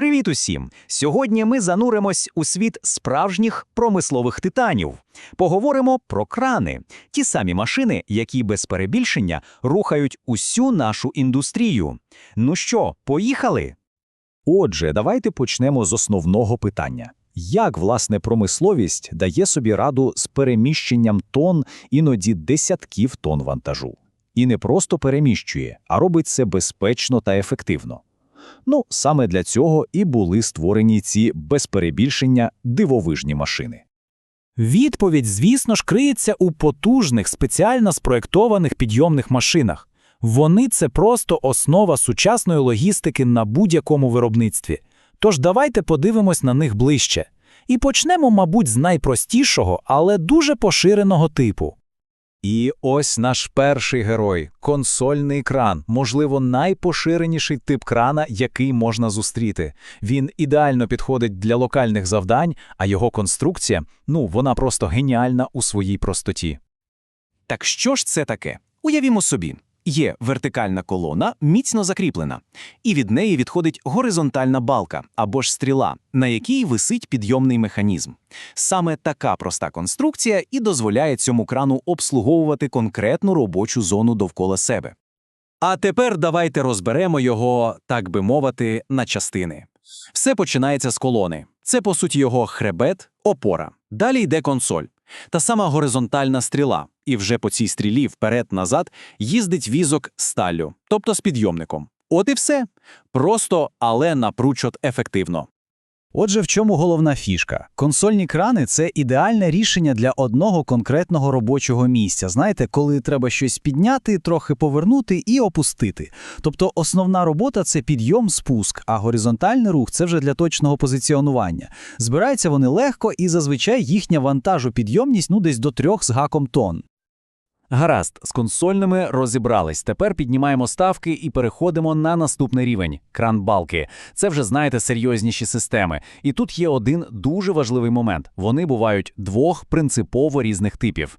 Привіт усім! Сьогодні ми зануримось у світ справжніх промислових титанів. Поговоримо про крани, ті самі машини, які без перебільшення рухають усю нашу індустрію. Ну що, поїхали? Отже, давайте почнемо з основного питання. Як, власне, промисловість дає собі раду з переміщенням тонн, іноді десятків тонн вантажу? І не просто переміщує, а робить це безпечно та ефективно. Ну, саме для цього і були створені ці без перебільшення дивовижні машини. Відповідь, звісно ж, криється у потужних, спеціально спроєктованих підйомних машинах. Вони це просто основа сучасної логістики на будь-якому виробництві. Тож давайте подивимось на них ближче. І почнемо, мабуть, з найпростішого, але дуже поширеного типу. І ось наш перший герой консольний кран, можливо, найпоширеніший тип крана, який можна зустріти. Він ідеально підходить для локальних завдань, а його конструкція ну, вона просто геніальна у своїй простоті. Так що ж це таке? Уявімо собі. Є вертикальна колона, міцно закріплена, і від неї відходить горизонтальна балка або ж стріла, на якій висить підйомний механізм. Саме така проста конструкція і дозволяє цьому крану обслуговувати конкретну робочу зону довкола себе. А тепер давайте розберемо його, так би мовити, на частини. Все починається з колони. Це, по суті, його хребет, опора. Далі йде консоль. Та сама горизонтальна стріла, і вже по цій стрілі вперед-назад їздить візок сталлю, тобто з підйомником. От і все. Просто, але напручот ефективно. Отже, в чому головна фішка? Консольні крани це ідеальне рішення для одного конкретного робочого місця. Знаєте, коли треба щось підняти, трохи повернути і опустити. Тобто основна робота це підйом, спуск, а горизонтальний рух це вже для точного позиціонування. Збираються вони легко і зазвичай їхня вантажопідйомність ну десь до трьох з гаком тонн. Гаразд, з консольними розібрались. Тепер піднімаємо ставки і переходимо на наступний рівень кран балки. Це вже знаєте серйозніші системи. І тут є один дуже важливий момент: вони бувають двох принципово різних типів.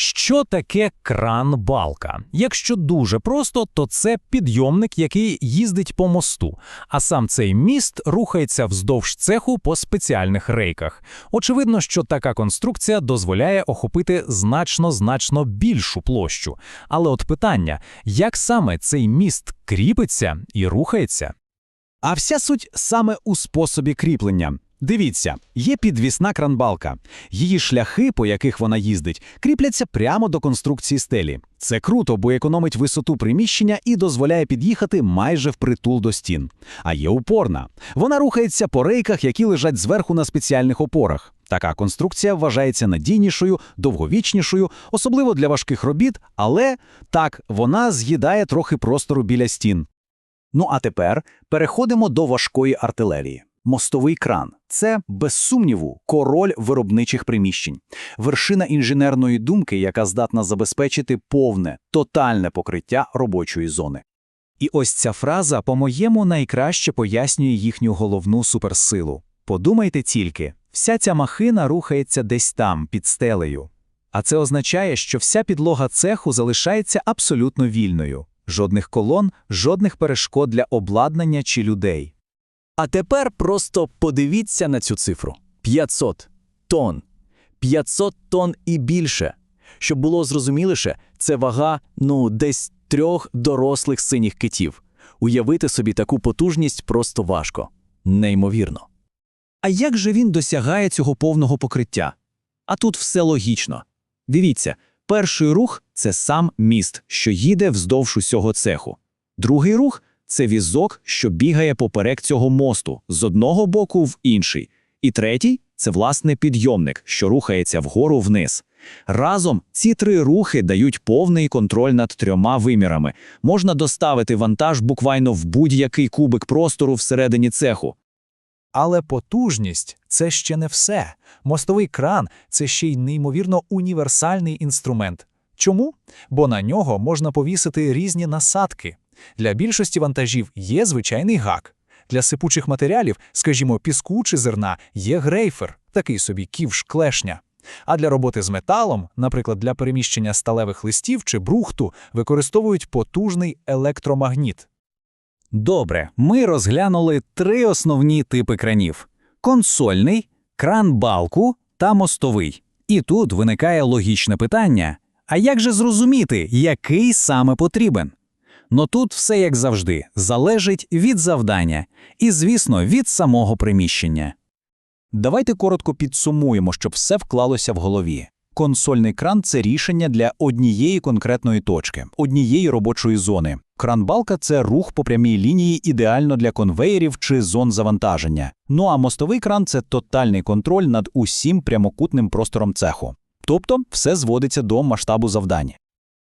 Що таке кран-балка? Якщо дуже просто, то це підйомник, який їздить по мосту, а сам цей міст рухається вздовж цеху по спеціальних рейках. Очевидно, що така конструкція дозволяє охопити значно-значно більшу площу. Але от питання, як саме цей міст кріпиться і рухається? А вся суть саме у способі кріплення. Дивіться, є підвісна кранбалка. Її шляхи, по яких вона їздить, кріпляться прямо до конструкції стелі. Це круто, бо економить висоту приміщення і дозволяє під'їхати майже впритул до стін. А є упорна. Вона рухається по рейках, які лежать зверху на спеціальних опорах. Така конструкція вважається надійнішою, довговічнішою, особливо для важких робіт, але так, вона з'їдає трохи простору біля стін. Ну а тепер переходимо до важкої артилерії. Мостовий кран це, без сумніву, король виробничих приміщень, вершина інженерної думки, яка здатна забезпечити повне, тотальне покриття робочої зони. І ось ця фраза, по-моєму, найкраще пояснює їхню головну суперсилу. Подумайте тільки, вся ця махина рухається десь там, під стелею. А це означає, що вся підлога цеху залишається абсолютно вільною. Жодних колон, жодних перешкод для обладнання чи людей. А тепер просто подивіться на цю цифру: 500 тонн. 500 тонн і більше. Щоб було зрозуміліше, це вага, ну, десь трьох дорослих синіх китів. Уявити собі таку потужність просто важко. Неймовірно. А як же він досягає цього повного покриття? А тут все логічно. Дивіться, перший рух це сам міст, що їде вздовж усього цеху. Другий рух це візок, що бігає поперек цього мосту з одного боку в інший. І третій це власне підйомник, що рухається вгору вниз. Разом ці три рухи дають повний контроль над трьома вимірами. Можна доставити вантаж буквально в будь-який кубик простору всередині цеху. Але потужність це ще не все. Мостовий кран це ще й неймовірно універсальний інструмент. Чому? Бо на нього можна повісити різні насадки. Для більшості вантажів є звичайний гак. Для сипучих матеріалів, скажімо, піску чи зерна, є грейфер, такий собі ківш клешня. А для роботи з металом, наприклад, для переміщення сталевих листів чи брухту, використовують потужний електромагніт. Добре, ми розглянули три основні типи кранів: консольний, кран балку та мостовий. І тут виникає логічне питання: а як же зрозуміти, який саме потрібен? Но тут все як завжди залежить від завдання і, звісно, від самого приміщення. Давайте коротко підсумуємо, щоб все вклалося в голові. Консольний кран це рішення для однієї конкретної точки, однієї робочої зони. Кран-балка це рух по прямій лінії ідеально для конвеєрів чи зон завантаження. Ну а мостовий кран це тотальний контроль над усім прямокутним простором цеху. Тобто все зводиться до масштабу завдань.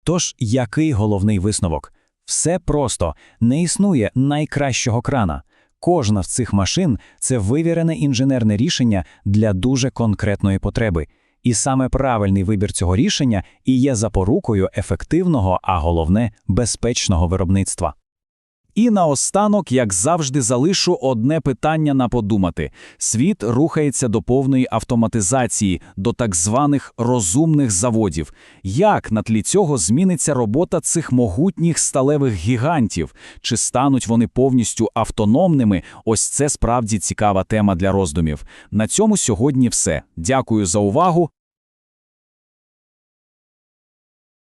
Тож, який головний висновок? Все просто не існує найкращого крана. Кожна з цих машин це вивірене інженерне рішення для дуже конкретної потреби. І саме правильний вибір цього рішення і є запорукою ефективного, а головне безпечного виробництва. І наостанок, як завжди, залишу одне питання на подумати. Світ рухається до повної автоматизації, до так званих розумних заводів. Як на тлі цього зміниться робота цих могутніх сталевих гігантів? Чи стануть вони повністю автономними? Ось це справді цікава тема для роздумів. На цьому сьогодні все. Дякую за увагу.